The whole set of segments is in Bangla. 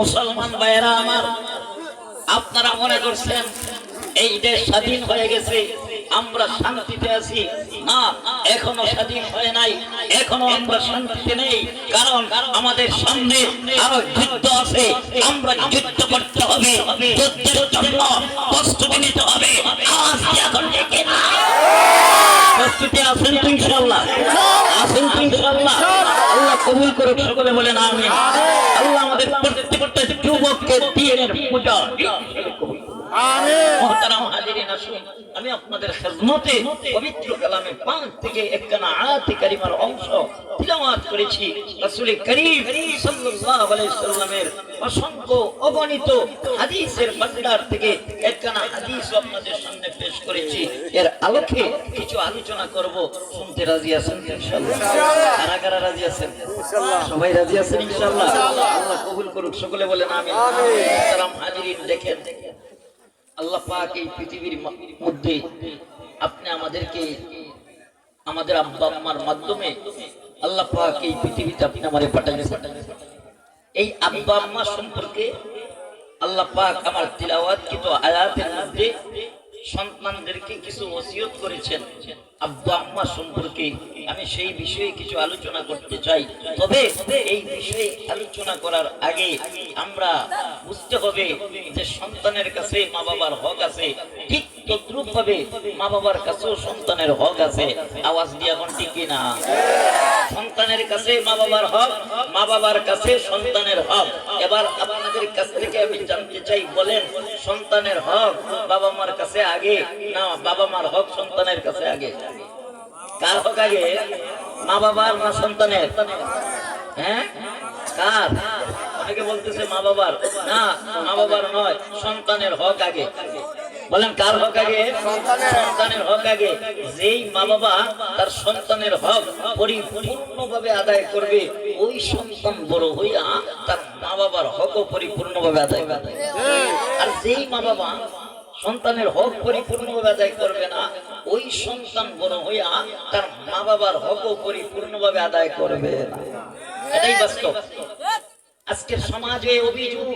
মুসলমান ভাইয়েরা আমার, আপনারা মনে করছেন এই দেশ স্বাধীন হয়ে গেছে, আমরা শান্তিতে আছি? না, এখনও স্বাধীন হয় নাই, এখনও আমরা শান্তিতে নেই, কারণ আমাদের সামনে আরও যুদ্ধ আছে, আমরা যুদ্ধ করতে হবে, যুদ্ধের জন্য প্রস্তুতি নিতে হবে। আজ এখন না? প্রস্তুতি আছেন তো ইনশাল্লাহ আল্লাহ কবুল করে সকলে বলেন আমি আল্লাহ আমাদের প্রত্যেকটা যুবককে দিয়ে পূজা। আমি আপনাদের খেদমতে পবিত্র কালামে পাঁচ থেকে একখানা আয়াতে কারিমার অংশ তিলাওয়াত করেছি। রাসূল করিম সাল্লাল্লাহু আলাইহি সাল্লামের অসংখ্য অগণিত হাদিসের ভান্ডার থেকে একখানা হাদিস আপনাদের সামনে পেশ করেছি। এর আলোকে কিছু আলোচনা করব। শুনতে রাজি আছেন ইনশাআল্লাহ? কারা কারা রাজি আছেন? সবাই রাজি আছেন ইনশাআল্লাহ? আল্লাহ কবুল করুক সকলে বলেন আমিন। মহতারাম হাজিরিন দেখেন। আল্লাহ পাক এই পৃথিবীর মধ্যে আপনি আমাদেরকে, আমাদের আব্বা আম্মার মাধ্যমে আল্লাহ পাক এই পৃথিবীতে আপনি আমাদের পাঠাইছেন। এই আব্বা আম্মা সম্পর্কে আল্লাহ পাক আমার তিলাওয়াত কিন্তু আয়াতের মধ্যে সন্তানদেরকে কিছু ওসিয়ত করেছেন। আব্বা আম্মা সম্পর্কে আমি সেই বিষয়ে কিছু আলোচনা করতে চাই। তবে এই বিষয়ে আলোচনা করার আগে আমরা বুঝতে হবে যে সন্তানের কাছে মা বাবার হক আছে। ঠিক তদ্রুপ ভাবে মা বাবার কাছেও সন্তানের হক আছে। আওয়াজ দিয়ে এখন ঠিক না সন্তানের কাছে মা বাবার হক মা বাবার কাছে সন্তানের হক। এবার আপনাদের কাছ থেকে আমি জানতে চাই, বলেন, সন্তানের হক বাবা মার কাছে আগে না বাবা মার হক সন্তানের কাছে আগে? কার হক আগে? মা বাবার না সন্তানের? হ্যাঁ? কার? অনেকে বলতেছে মা বাবার না মা বাবার নয়, সন্তানের হক আগে। বলেন কার হক আগে? সন্তানের। হক আগে। যেই মা বাবা তার সন্তানের হক পরিপূর্ণভাবে আদায় করবে ওই সন্তান বড় হইয়া তার মা বাবার হকও পরিপূর্ণভাবে আদায় করবে। আর যেই মা বাবা সন্তানের হক পরিপূর্ণভাবে আদায় করবে না ওই সন্তান বড় হইয়া তার মা বাবার হকও পরিপূর্ণভাবে আদায় করবে না। এটাই বাস্তব। আজকের সমাজে অভিযোগ।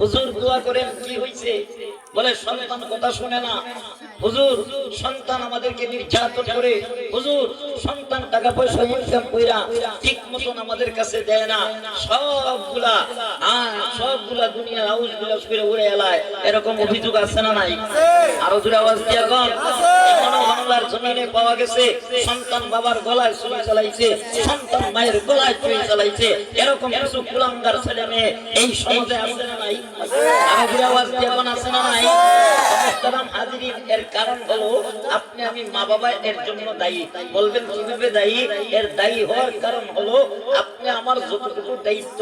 হুজুর দোয়া করেন কি হইছে? বলে, সন্তান কথা শুনে না। হুজুর, সন্তান আমাদেরকে নির্যাতন করে। হুজুর, সন্তান টাকা পয়সা ইনকাম কইরা ঠিক মতন আমাদের কাছে দেয় না। সবগুলা হ্যাঁ সবগুলা দুনিয়ার হাউস বিলাস করে উড়ে এলায় এরকম অভিযোগ আছে না নাই? আরও জোরে আওয়াজ দিয়া জমিনে পাওয়া গেছে। সন্তান বাবার গলায় চুরি চালাইছে, সন্তান মায়ের গলায় চুরি চালাইছে। এরকম কিছু কুলাঙ্গার ছেলে মেয়ে এই সমাজে আছে না নাই? আরও আওয়াজ আছে না নাই? এর জন্য দায়ী। দায়ী? এর দায়ী হওয়ার কারণ হলো আপনি আমার যতটুকু দায়িত্ব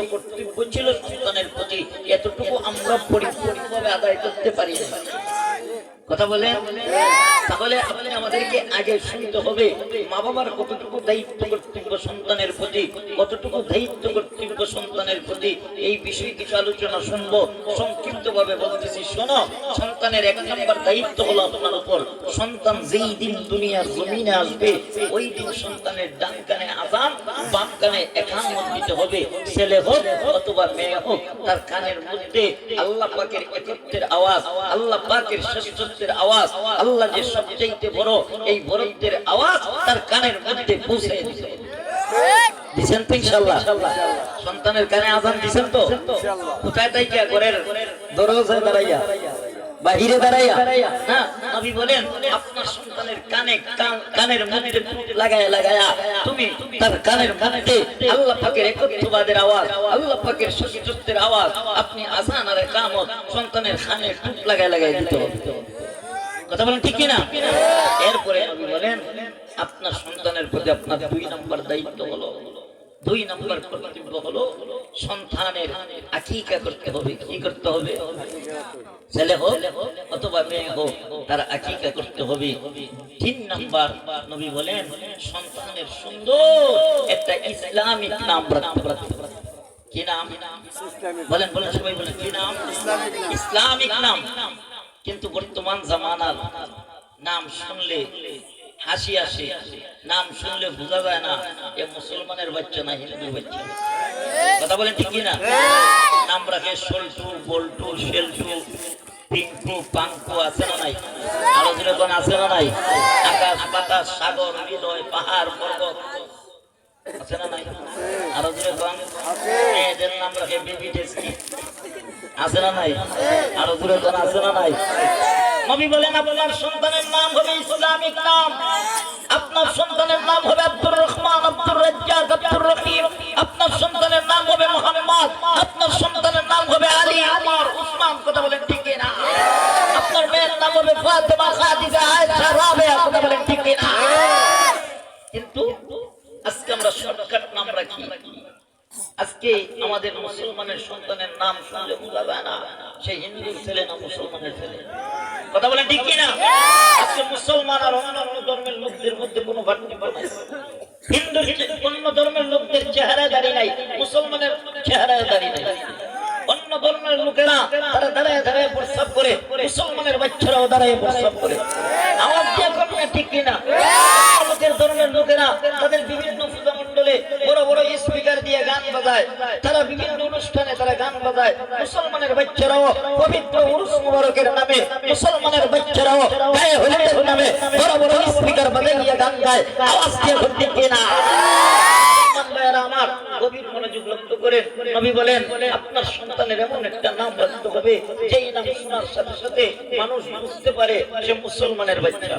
সন্তানের প্রতি, এতটুকু আমরা আদায় করতে পারি কথা বলে তাহলে আপনি আমাদেরকে আগে শুনতে হবে। মা বাবার কতটুকু দায়িত্ব কর্তব্য সন্তানের প্রতি, কতটুকু দায়িত্ব কর্তব্য সন্তানের প্রতি এই বিষয়ে কিছু আলোচনা শুনব। সংক্ষিপ্ত ভাবে বলতেছি, শোনো, সন্তানের এক নম্বর দায়িত্ব হলো আপনার উপর। সন্তান যেই দিন দুনিয়ার জমিনে আসবে, ওই দিন সন্তানের ডান কানে আজান বাম কানে একান দিতে হবে। ছেলে হোক অথবা মেয়ে হোক, তার কানের মধ্যে আল্লাহ পাকের একত্বের আওয়াজ, আল্লাহ পাকের শ্রেষ্ঠত্বের আওয়াজ, আল্লাহ যে সবচাইতে বড় এই বড়ত্বের আওয়াজ, তার কানের মধ্যে পৌঁছে দিতে হবে। দিছেন তো ইনশাল্লাহ সন্তানের কানে আজান দিছেন তো? কোথায় তাই ঘরের দরজায় দাঁড়াইয়া? বাহিরে দাঁড়াইয়া? না নবী বলেন আপনার সন্তানের কানে কান- কানের মধ্যে লাগায়া লাগায়া তুমি তার কানের মধ্যে আল্লাহ পাকের একত্ববাদের আওয়াজ আল্লাহ পাকের সচিত্রের আওয়াজ আপনি আজান আর কামত সন্তানের কানে টুক লাগায় লাগায় দিতে হবে। কথা বলেন ঠিক কিনা? এরপরে নবী বলেন আপনার সন্তানের প্রতি আপনার দুই নম্বর দায়িত্ব হলো দুই নম্বর কর্তব্য হলো সন্তানের আকিকা করতে হবে। কি করতে হবে? ছেলে হোক অথবা মেয়ে হোক, তার আকিকা করতে হবে। তিন নাম্বার নবী বলেন, সন্তানের সুন্দর একটা ইসলামিক নাম রাখতে হবে। কি নাম? বলেন বলেন, সবাই বলেন, কি নাম? ইসলামিক নাম। কিন্তু বর্তমান জামানার নাম শুনলে হাসি আসে। নাম শুনলে বোঝা যায় না, এ মুসলমানের বাচ্চা না হিন্দুর বাচ্চা। কথা বলেন ঠিক না নাম রাখে সল্টু বল্টু, শেল্টু, পিঙ্কু, পাঙ্কু আছে না নাই? যেরকম আছে না নাই? আকাশ, বাতাস, সাগর, হৃদয়, পাহাড়, পর্বত আছে না নাই? আরও যেরকম? এদের নাম রাখে বেবি আছে না নাই? আরও যেরকম আছে না নাই? নবী বলেন, আপনার সন্তানের নাম হবে ইসলামিক নাম। আপনার সন্তানের নাম হবে আব্দুর রহমান, আব্দুর রাজ্জাক, আব্দুর রহিম। আপনার সন্তানের নাম হবে মোহাম্মদ। আপনার সন্তানের নাম হবে আলী আমর উসমান। কথা বলেন ঠিক না? আপনার মেয়ের নাম হবে ফাতেমা, খাদিজা, আয়েশা, রাবেয়া। কথা বলেন ঠিক না? কিন্তু আজকে আমরা শর্টকাট নাম রাখি। আজকে আমাদের মুসলমানের সন্তানের নাম শুনলে বোঝা যায় না। সে হিন্দুর ছেলে না মুসলমানের ছেলে। কথা বলেন ঠিক কিনা? আজকে মুসলমান আর অন্যান্য ধর্মের লোকদের মধ্যে কোনো পার্থক্য নাই হিন্দু অন্য ধর্মের লোকদের চেহারা দাঁড়িয়ে নাই, মুসলমানের চেহারা দাঁড়িয়ে নাই। অন্য ধর্মের লোকেরা তারা দাঁড়ায় দাঁড়ায় প্রস্তাব করে, মুসলমানের বাচ্চারাও দাঁড়ায় প্রস্তাব করে। আমার যে ঘটনা ঠিক কিনা? লোকের ধর্মের লোকেরা তাদের বিভিন্ন পূজা মণ্ডলে বড় বড় স্পিকার দিয়ে গান বাজায়। তারা বিভিন্ন অনুষ্ঠানে তারা গান বাজায়। মুসলমানের বাচ্চারাও পবিত্র উরুস মুবারকের নামে, মুসলমানের বাচ্চারাও গায়ে হলিদের নামে বড় বড় স্পিকার বাজায় গিয়ে গান গায়। আওয়াজ দিয়ে ঘটতে কিনা? বলেন, আপনার সন্তানের এমন একটা নাম রাখতে হবে, যেই নাম শোনার সাথে সাথে মানুষ বুঝতে পারে সে মুসলমানের বাচ্চা।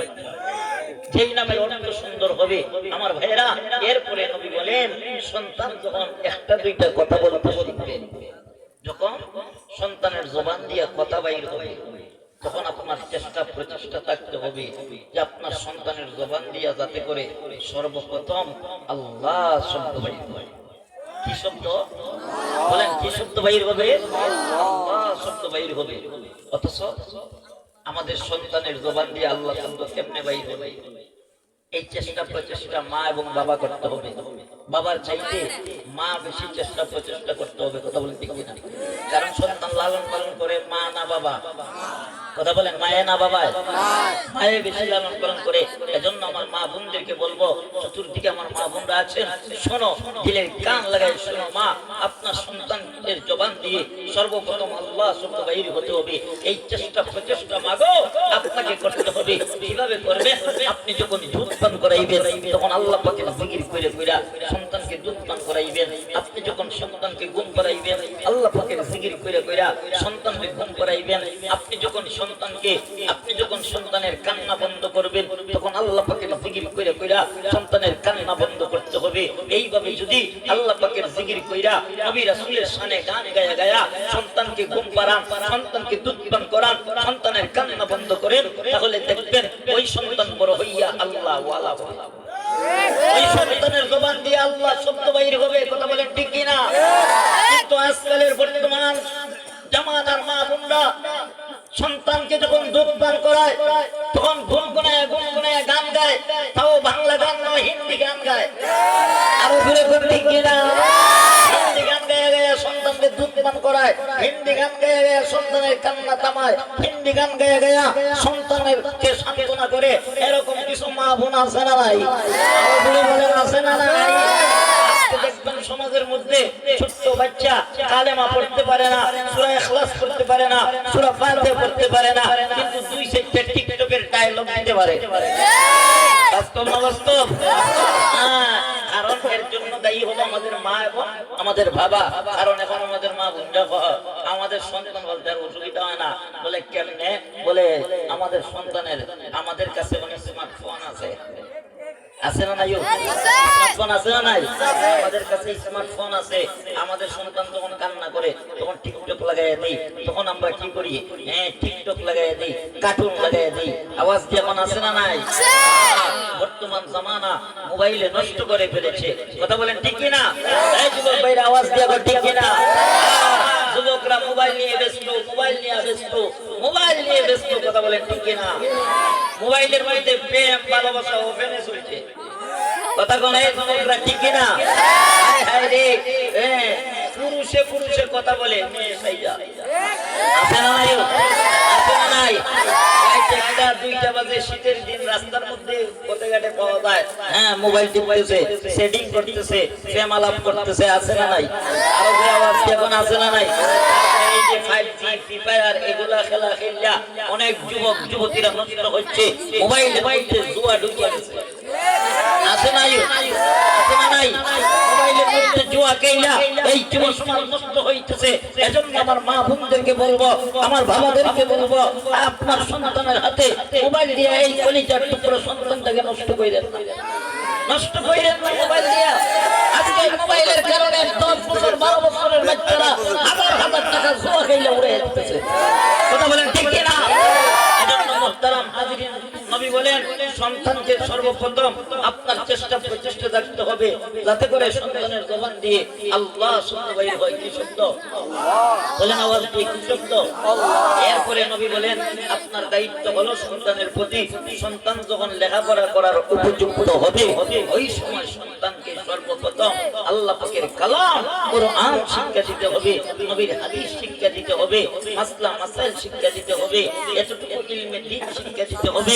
সুন্দর হবে। আমার ভাইয়েরা, এরপরে নবী বলেন, সন্তান যখন একটা দুইটা কথা বলতে যখন সন্তানের জবান দিয়ে কথা বাইর হবে, তখন আপনার চেষ্টা প্রচেষ্টা থাকতে হবে যে আপনার সন্তানের জবান দিয়া যাতে করে সর্বপ্রথম আল্লাহ শব্দ বাইর হয়। কি শব্দ? বলেন, কি শব্দ বাইর হবে? আল্লাহ শব্দ বাইর হবে। অথচ আমাদের সন্তানের জবান দিয়ে আল্লাহ কেমনে হবে? এই চেষ্টা প্রচেষ্টা মা এবং বাবা করতে হবে। বাবার চাইতে মা বেশি চেষ্টা প্রচেষ্টা করতে হবে, কথা বলেন ঠিক না কারণ সন্তান লালন পালন করে মা না বাবা। কথা বলেন, মায়ে না বাবায় মায়ে বেশি লালন পালন করে। এজন্য আমার মা বোনদেরকে বলব, চতুর্দিকে আমার মা বোনরা আছেন, শোনো দিলে কান লাগাই শোনো মা, আপনার সন্তানের জবান দিয়ে সর্বপ্রথম আল্লাহ বাইর হতে হবে। এই চেষ্টা প্রচেষ্টা মাগো, আপনাকে করতে হবে। কীভাবে করবে? আপনি যখন দুধ পান করাইবেন, তখন আল্লাহ পাকে জিকির করে কইরা সন্তানকে দুধ পান করাইবেন। আপনি যখন সন্তানকে ঘুম করাইবেন, আল্লাহ পাকে জিকির করে কইরা সন্তানকে ঘুম করাইবেন। আপনি যখন সন্তানকে, আপনি যখন সন্তানের কান্না এইভাবে যদি আল্লাহ পাকের জিকির কইরা নবী রাসূলের শানে গান গায়া গায়া সন্তানকে ঘুম পাড়ান, সন্তানকে দুধ পান করান, সন্তানের কান্না বন্ধ করেন, তাহলে দেখবেন ওই সন্তান বড় হইয়া আল্লাহ ওয়ালা ওয়ালা ওই মা বোনরা সন্তানকে যখন দুধ পান করায়, তখন গুনগুনায় গুনগুনায় গান গায়, তাও বাংলা গান নয়, হিন্দি গান গায়। আরও ঘুরে ঘুরে ঠিক কিনা হিন্দি গান গায়ে সন্তানকে দুধ পান করায়, হিন্দি গান গায়ে গায়ে সন্তানের কান্না থামায়, হিন্দি গান গায়ে গায়ে সন্তানের কে করে, এরকম কিছু মা বোন আছে না নাই? আছে না নাই? সমাজের মধ্যে ছোট্ট বাচ্চা কালেমা পড়তে পারে না। পড়তে পারে না সূরা পারে না কিন্তু দুই টিকটকের দিতে পারে। বাস্তব না বাস্তব? হ্যাঁ, কারণ এর জন্য দায়ী হলো আমাদের মা এবং আমাদের বাবা। কারণ এখন আমাদের মা ক- আমাদের সন্তান বলতে আর অসুবিধা হয় না। বলে কেমনে? বলে আমাদের সন্তানের আমাদের কাছে আছে না নাই স্মার্টফোন আছে না নাই? আমাদের কাছে স্মার্টফোন আছে। আমাদের সন্তান যখন কান্না করে তখন টিকটক লাগাই দেই। তখন আমরা কি করি? হ্যাঁ টিকটক লাগাই দেই কার্টুন লাগাই দেই। আওয়াজ দিয়ে এখন আছে না নাই? বর্তমান জামানা মোবাইলে নষ্ট করে ফেলেছে। কথা বলেন ঠিক না এই যুবক ভাইরা আওয়াজ দিয়ে ঠিক না যুবকরা মোবাইল নিয়ে ব্যস্ত মোবাইল নিয়ে ব্যস্ত মোবাইল নিয়ে ব্যস্ত কথা বলেন ঠিক না মোবাইলের মধ্যে প্রেম, ভালোবাসা ওপেনে চলছে। কথা কোন, এই ঠিক কি না রে। হ্যাঁ পুরুষে পুরুষে কথা বলে মেয়ে আছে না নাই? আছে না নাই? একটা, দুইটা বাজে শীতের দিন, রাস্তার মধ্যে পাওয়া যায়। হ্যাঁ মোবাইল করতেছে, প্রেম আলাপ করতেছে, আছে না নাই? আরও আওয়াজ এখন আছে না নাই? তারপরে এই যে 5G ফ্রি ফায়ার এগুলা খেলা খেললা অনেক যুবক, যুবতীরা নষ্ট হচ্ছে। মোবাইল মোবাইলে জুয়া ঢুকিয়ে আছে নাই? আছে না নাই? মোবাইলের মধ্যে জুয়া কেইলা এই যুব সমাজ নষ্ট হইতেছে। এজন্য আমার মা বোনদেরকে বলব, আমার বাবাদেরকে বলব, আপনার সন্তানের হাতে মোবাইল দিয়ে এই কলিজার টুকরো সন্তানটাকে নষ্ট করে দেন। নষ্ট করে না মোবাইল দিয়া। আজকে মোবাইলের কারণে দশ বছর, বারো বছরের বাচ্চারা হাজার হাজার টাকা জোয়া খেলে উড়ে যাচ্ছে কথা বলেন ঠিক কিনা? এজন্য মোহতারাম হাজিরিন নবী বলেন, সন্তানকে সর্বপ্রথম আপনার চেষ্টা প্রচেষ্টা থাকতে হবে, যাতে করে সন্তানের জবান দিয়ে আল্লাহ শব্দ বাইর হয়। কি শব্দ? বলেন আওয়াজ কি শব্দ? এরপরে নবী বলেন, আপনার দায়িত্ব হলো সন্তানের প্রতি সন্তান যখন লেখাপড়া করার উপযুক্ত হবে, ওই সময় সন্তানকে সর্বপ্রথম আল্লাহ পাকের কালাম, কোরআন শিক্ষা দিতে হবে, নবীর হাদিস শিক্ষা দিতে হবে, মাসলা, মাসাইল শিক্ষা দিতে হবে, এতটুকু ইলমে দিন শিক্ষা দিতে হবে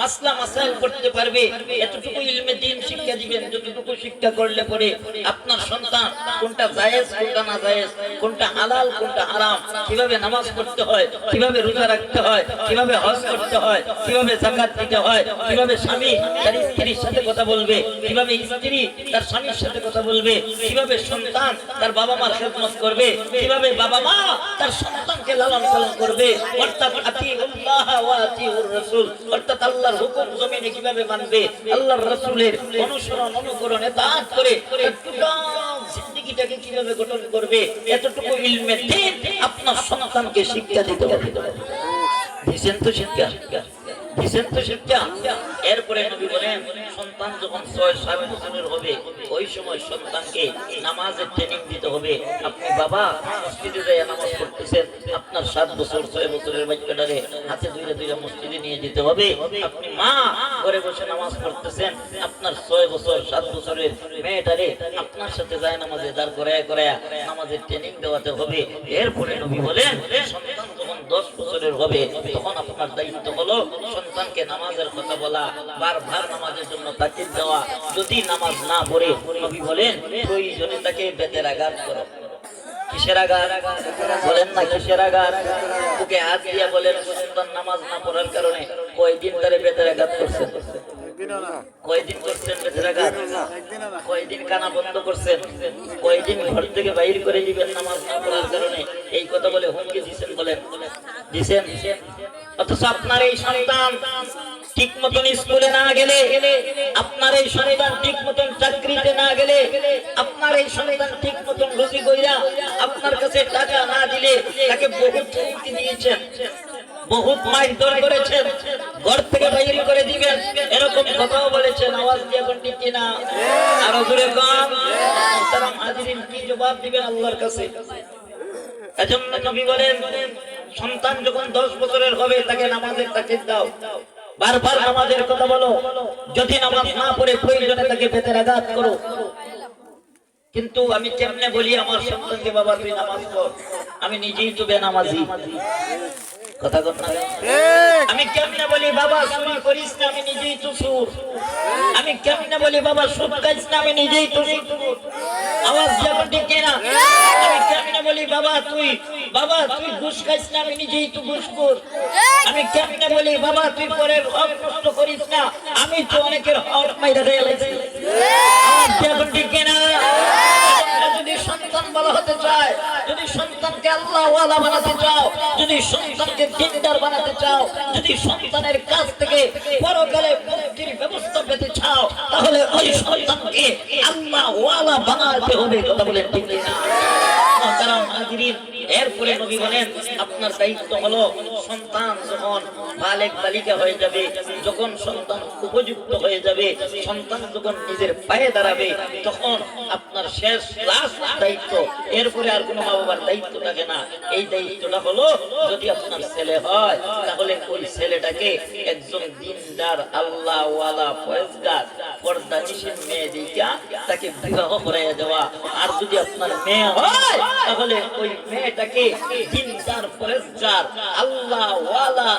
মাসলা মাসাইল করতে পারবে। এতটুকু ইলমে দিন শিক্ষা দিবেন, যতটুকু শিক্ষা করলে পরে আপনার সন্তান কোনটা জায়েজ, কোনটা না জায়েজ, কোনটা হালাল, কোনটা হারাম, কীভাবে নামাজ পড়তে হয়, কীভাবে রোজা রাখতে হয়, কীভাবে হজ করতে হয়, কীভাবে জাকাত দিতে হয়, কীভাবে স্বামী তার স্ত্রীর সাথে কথা বলবে, কীভাবে স্ত্রী তার স্বামীর সাথে কথা বলবে, কীভাবে সন্তান তার বাবা মার খেদমত করবে, কীভাবে বাবা মা তার লালন পালন করবে। অর্থাৎ অর্থাৎ আল্লাহর হুকুম জমিনে কীভাবে মানবে? আল্লাহর অনুসরণ করে আপনার সন্তানকে শিক্ষা দিতে তো শিক্ষা? তো শিক্ষা? এরপরে বলেন, সন্তান যখন ছয় সাত বছরের হবে, ওই সময় সন্তানকে নামাজের ট্রেনিং দিতে হবে। আপনি বাবা, মসজিদে নামাজ পড়তেছেন আপনার সাত বছর, ছয় বছরের বাচ্চাটারে হাতে দুইটা দুইটা মসজিদে নিয়ে যেতে হবে। আপনি মা, ঘরে বসে নামাজ পড়তেছেন, আপনার ছয় বছর, সাত বছরের মেয়েটারে আপনার সাথে যায় নামাজে দাঁড় করায় করায় নামাজের ট্রেনিং দেওয়াতে হবে। এরপরে নবী বলেন, সন্তান যখন দশ বছরের হবে, তখন আপনার দায়িত্ব হলো সন্তানকে নামাজের কথা বলা, বারবার নামাজের জন্য তাকিদ দেওয়া। যদি নামাজ না পড়ে, নবী বলেন, প্রয়োজনে তাকে বেতের আঘাত করো। কিসের গান। বলেন না কিসের গান? বুকে হাত দিয়া বলেন মুসলমান নামাজ না পড়ার কারণে কয়দিন ধরে বেতের আঘাত করছেন? কয়দিন করছেন বেতের আঘাত? কয়দিন কানা বন্ধ করছেন? কয়দিন ঘর থেকে বাইর করে দিবেন নামাজ না পড়ার কারণে? এই কথা বলে হুমকি দিচ্ছেন বলেন। দিছেন? অথচ আপনার এই সন্তান ঠিক মতন স্কুলে না গেলে, আপনার এই সন্তান ঠিক মতন চাকরিতে না গেলে, আপনার এই সন্তান ঠিক মতন রুজি আপনার কাছে টাকা না দিলে তাকে বহুত হুমকি দিয়েছেন, বহুত মারধর করেছেন, ঘর থেকে বাইরে করে দিবেন, এরকম কথাও বলেছেন, আওয়াজ দিয়ে এখন ঠিক কিনা? আরও জোরে কম মুহতারাম হাজিরিন কি জবাব দিবেন আল্লাহর কাছে? এজন্য নবী বলেন সন্তান যখন দশ বছরের হবে, তাকে নামাজের তাকে দাও। বারবার নামাজের কথা বলো। যদি নামাজ না পড়ে, প্রয়োজনে তাকে পেতে আঘাত করো। কিন্তু আমি কেমনে বলি, আমার সন্তানকে, বাবা, তুই নামাজ পড়। আমি নিজেই তো বেনামাজি। কথা কর না আমি কেমনে বলি বাবা চুরি করিস না আমি নিজেই তো সুর আমি কেমনে বলি বাবা সুদ খাইস না আমি নিজেই তো সুর আওয়াজ যেমন ঠিক না আমি কেমনে বলি বাবা তুই বাবা তুই ঘুষ খাইস না আমি নিজেই তো ঘুষখোর আমি কেমনে বলি বাবা তুই পরের হক নষ্ট করিস না আমি তো অনেকের হক মাইরা রেলাইছি আওয়াজ যেমন ঠিক না আল্লাহ বানাতে চাও, যদি সন্তানকে কাছ থেকে চাও, তাহলে ওই ওয়ালা বানাতে হবে, কথা বলে এরপরে নবী বলেন, আপনার দায়িত্ব হলো সন্তান যখন বালেক বালিকা হয়ে যাবে, যখন সন্তান উপযুক্ত হয়ে যাবে, সন্তান যখন নিজের পায়ে দাঁড়াবে, তখন আপনার শেষ লাস্ট দায়িত্ব। এরপরে আর কোনো মা বাবার দায়িত্ব থাকে না। এই দায়িত্বটা হলো যদি আপনার ছেলে হয়, তাহলে ওই ছেলেটাকে একজন দিনদার আল্লাহ ওয়ালা ফয়েজগার পর্দা নিষেধ মেয়ে দিকা তাকে বিবাহ করাইয়া দেওয়া। আর যদি আপনার মেয়ে হয়, তাহলে ওই মেয়েটাকে দিনদার ফরেজগার আল্লাহ ওয়ালা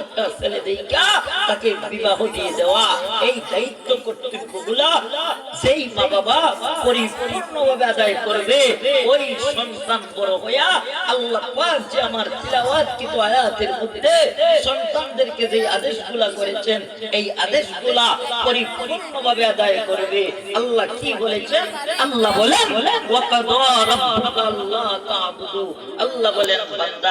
একটা ছেলে দিকা তাকে এই দায়িত্ব কর্তব্যগুলা সেই মা আদায় করবে আল্লাহ যে আমার তিলাওয়াতকৃত সন্তানদেরকে করেছেন, এই আদেশগুলা পরিপূর্ণভাবে আদায় করবে। আল্লাহ কি বলেছেন? আল্লাহ বলেন ওয়াকাদা আল্লাহ বান্দা